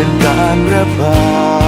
เป็นการระบาย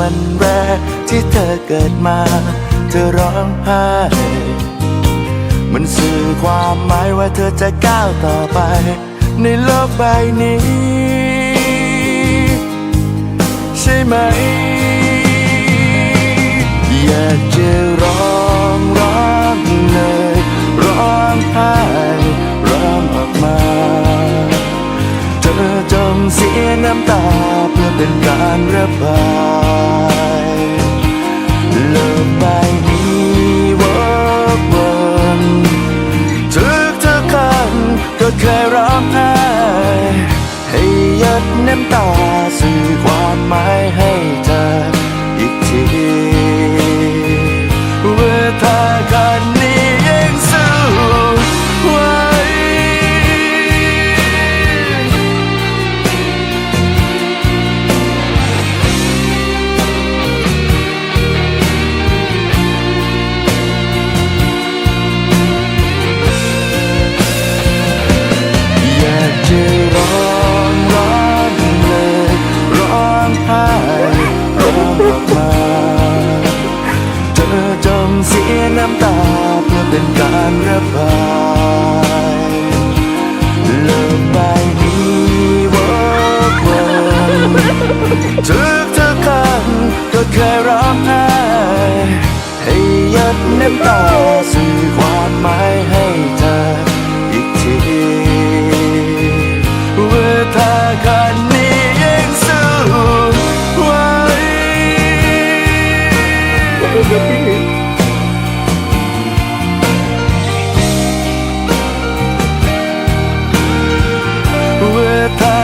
วันแรกที่เธอเกิดมา เธอร้องไห้มันสื่อความหมายว่าเธอจะก้าวต่อไป ในโลกใบนี้ ใช่ไหม อยากจะร้องร้องเลยร้องไห้ร้องออกมา เธอจงเสียน้ำตา เพื่อเป็นการระบายเลกใบนี้วกวนถึกเธอคันก็เคยร้องไห้ให้ยัดน้ำตาสื่อความหมายให้เธออีกที ร้องไห้ร้องออกมาเธอจงเสียน้ำตาเพื่อเป็นการระบายโลกใบนี้วอกวนทุกทุกครั้งก็เคยร้องไห้ให้หยัดน้ำตาสื่อความหมายให้ เวทา